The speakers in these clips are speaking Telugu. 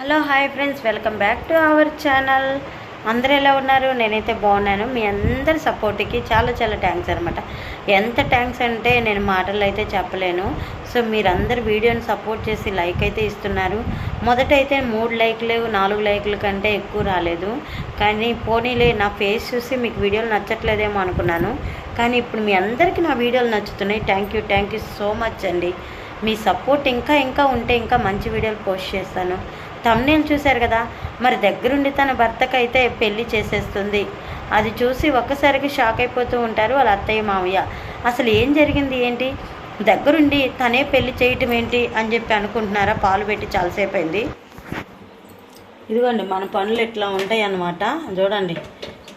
Hello hi friends. Welcome back to our channel. అందరూ ఎలా ఉన్నారు? నేనైతే బాగున్నాను. మీ అందరి సపోర్ట్కి చాలా చాలా థ్యాంక్స్ అనమాట ఎంత థ్యాంక్స్ అంటే నేను మాటలు అయితే చెప్పలేను. సో మీరందరు వీడియోని సపోర్ట్ చేసి లైక్ అయితే ఇస్తున్నారు. మొదట అయితే మూడు లైక్లు నాలుగు లైక్ల కంటే ఎక్కువ రాలేదు. కానీ పోనీలే నా ఫేస్ చూసి మీకు వీడియోలు నచ్చట్లేదేమో అనుకున్నాను. కానీ ఇప్పుడు మీ అందరికీ నా వీడియోలు నచ్చుతున్నాయి. Thank you thank you so much అండి. మీ సపోర్ట్ ఇంకా ఇంకా ఉంటే ఇంకా మంచి వీడియోలు పోస్ట్ చేస్తాను. తమ్నేలు చూశారు కదా మరి దగ్గరుండి తన భర్తకైతే పెళ్ళి చేసేస్తుంది. అది చూసి ఒక్కసారికి షాక్ అయిపోతూ ఉంటారు వాళ్ళ అత్తయ్య మావయ్య అసలు ఏం జరిగింది ఏంటి? దగ్గరుండి తనే పెళ్ళి చేయటం ఏంటి అని చెప్పి అనుకుంటున్నారా? పాలు పెట్టి చాలాసేపు అయింది. ఇదిగోండి మన పనులు ఎట్లా ఉంటాయి అన్నమాట. చూడండి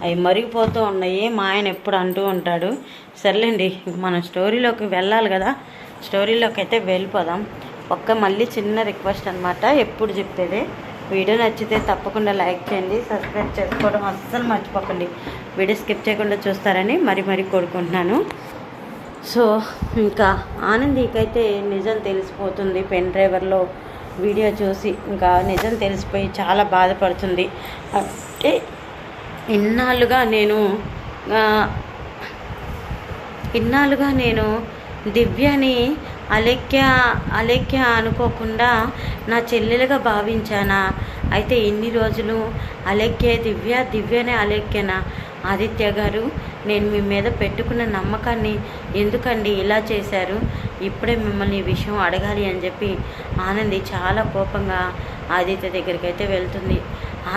అవి మరిగిపోతూ ఉన్నాయి. మా ఆయన ఎప్పుడు అంటూ ఉంటాడు సర్లేండి మనం స్టోరీలోకి వెళ్ళాలి కదా. స్టోరీలోకి అయితే వెళ్ళిపోదాం. ఒక్క మళ్ళీ చిన్న రిక్వెస్ట్ అనమాట ఎప్పుడు చెప్తే వీడియో నచ్చితే తప్పకుండా లైక్ చేయండి సబ్స్క్రైబ్ చేసుకోవడం అస్సలు మర్చిపోకండి. వీడియో స్కిప్ చేయకుండా చూస్తారని మరి మరీ కోరుకుంటున్నాను. సో ఇంకా ఆనందీకైతే నిజం తెలిసిపోతుంది. పెన్ డ్రైవర్లో వీడియో చూసి ఇంకా నిజం తెలిసిపోయి చాలా బాధపడుతుంది. అంటే ఇన్నాళ్ళుగా నేను ఇన్నాళ్ళుగా నేను దివ్యని అలెక్య అలెక్య అనుకోకుండా నా చెల్లెలుగా భావించానా? అయితే ఇన్ని రోజులు అలెక్య దివ్య దివ్యనే అలెక్యనా ఆదిత్య గారు నేను మీ మీద పెట్టుకున్న నమ్మకాన్ని ఎందుకండి ఇలా చేశారు? ఇప్పుడే మిమ్మల్ని ఈ విషయం అడగాలి అని చెప్పి ఆనంది చాలా కోపంగా ఆదిత్య దగ్గరికి అయితే వెళ్తుంది.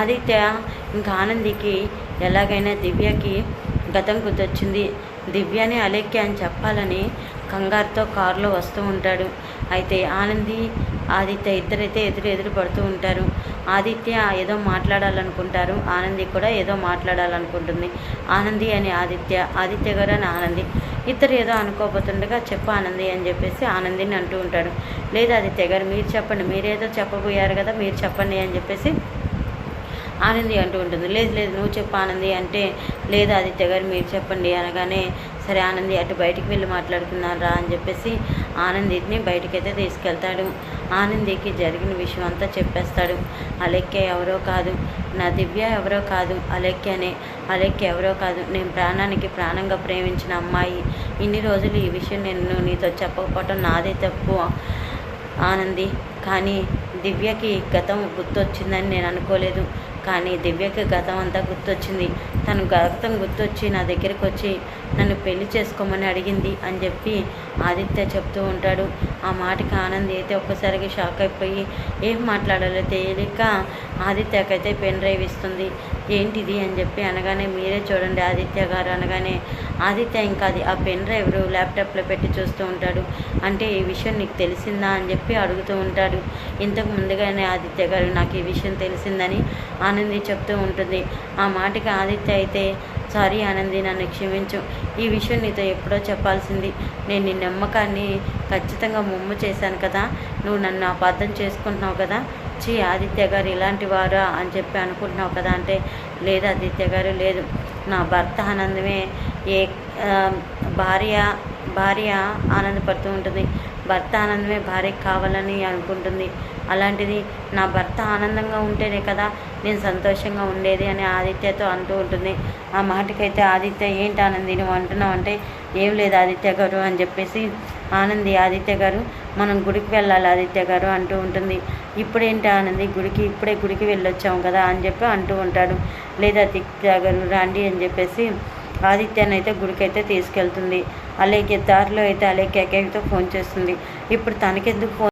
ఆదిత్య ఇంకా ఆనందికి ఎలాగైనా దివ్యకి గతం గుర్తొచ్చింది. దివ్యని అలెక్య అని చెప్పాలని కంగారుతో కారులో వస్తూ ఉంటాడు. అయితే ఆనంది ఆదిత్య ఇద్దరైతే ఎదురు ఎదురు పడుతూ ఉంటారు. ఆదిత్య ఏదో మాట్లాడాలనుకుంటారు. ఆనంది కూడా ఏదో మాట్లాడాలనుకుంటుంది. ఆనంది అని ఆదిత్య ఆదిత్య గారు అని ఆనంది. ఇద్దరు ఏదో అనుకోబోతుండగా చెప్పు ఆనంది అని చెప్పేసి ఆనందిని అంటూ ఉంటాడు. లేదు ఆదిత్య గారు మీరు చెప్పండి. మీరేదో చెప్పబోయారు కదా మీరు చెప్పండి అని చెప్పేసి ఆనంది అంటూ ఉంటుంది. లేదు లేదు నువ్వు చెప్పు ఆనంది అంటే లేదు ఆదిత్య గారు మీరు చెప్పండి అనగానే సరే ఆనంది అటు బయటికి వెళ్ళి మాట్లాడుకున్నారా అని చెప్పేసి ఆనందిని బయటికైతే తీసుకెళ్తాడు. ఆనందికి జరిగిన విషయం అంతా చెప్పేస్తాడు. అలెక్య ఎవరో కాదు నా దివ్య ఎవరో కాదు అలెక్యనే. అలెక్య ఎవరో కాదు నేను ప్రాణానికి ప్రాణంగా ప్రేమించిన అమ్మాయి. ఇన్ని రోజులు ఈ విషయం నేను నీతో చెప్పకపోవటం నాదే తప్పు ఆనంది. కానీ దివ్యకి గతం గుర్తొచ్చిందని నేను అనుకోలేదు. కానీ దివ్యకి గతం అంతా గుర్తొచ్చింది. తను గతం గుర్తొచ్చి నా దగ్గరికి వచ్చి నన్ను పెళ్ళి చేసుకోమని అడిగింది అని చెప్పి ఆదిత్య చెప్తూ ఉంటాడు. ఆ మాటకి ఆనంద్ అయితే ఒక్కసారిగా షాక్ అయిపోయి ఏం మాట్లాడాలో తెలియక ఆదిత్యకైతే పెన్ డ్రైవ్ ఇస్తుంది. ఏంటిది? అని చెప్పి అనగానే మీరే చూడండి ఆదిత్య గారు. అనగానే ఆదిత్య ఇంకా అది ఆ పెన్ డ్రైవ్ ల్యాప్టాప్లో పెట్టి చూస్తూ ఉంటాడు. అంటే ఈ విషయం నీకు తెలిసిందా అని చెప్పి అడుగుతూ ఉంటాడు. ఇంతకు ముందుగానే ఆదిత్య గారు నాకు ఈ విషయం తెలిసిందని ఆనంది చెప్తూ ఉంటుంది. ఆ మాటకి ఆదిత్య అయితే సారీ ఆనంది నన్ను క్షమించు. ఈ విషయం నీతో ఎప్పుడో చెప్పాల్సింది. నేను నీ నమ్మకాన్ని ఖచ్చితంగా ముమ్ము చేశాను కదా. నువ్వు నన్ను అబద్ధం చేసుకుంటున్నావు కదా. చీ ఆదిత్య గారు ఇలాంటి వారా అని చెప్పి అనుకుంటున్నావు కదా అంటే లేదు ఆదిత్య గారు లేదు. నా భర్త ఆనందమే ఏ భార్య భార్య ఆనందపడుతూ ఉంటుంది. భర్త ఆనందమే భార్యకు కావాలని అనుకుంటుంది. అలాంటిది నా భర్త ఆనందంగా ఉంటేనే కదా నేను సంతోషంగా ఉండేది అని ఆదిత్యతో అంటూ ఉంటుంది. ఆ మాటకైతే ఆదిత్య ఏంటి ఆనంది నువ్వు అంటున్నావు అంటే ఏం లేదు ఆదిత్య గారు అని చెప్పేసి ఆనంది ఆదిత్య గారు మనం గుడికి వెళ్ళాలి ఆదిత్య గారు అంటూ ఉంటుంది. ఇప్పుడేంటి ఆనంది గుడికి ఇప్పుడే గుడికి వెళ్ళొచ్చాము కదా అని చెప్పి అంటూ ఉంటాడు. లేదా ఆదిత్య గారు రండి అని చెప్పేసి ఆదిత్యని అయితే గుడికైతే తీసుకెళ్తుంది. అలాగే దారిలో అయితే అలాగే ఫోన్ చేస్తుంది. ఇప్పుడు తనకెందుకు ఫోన్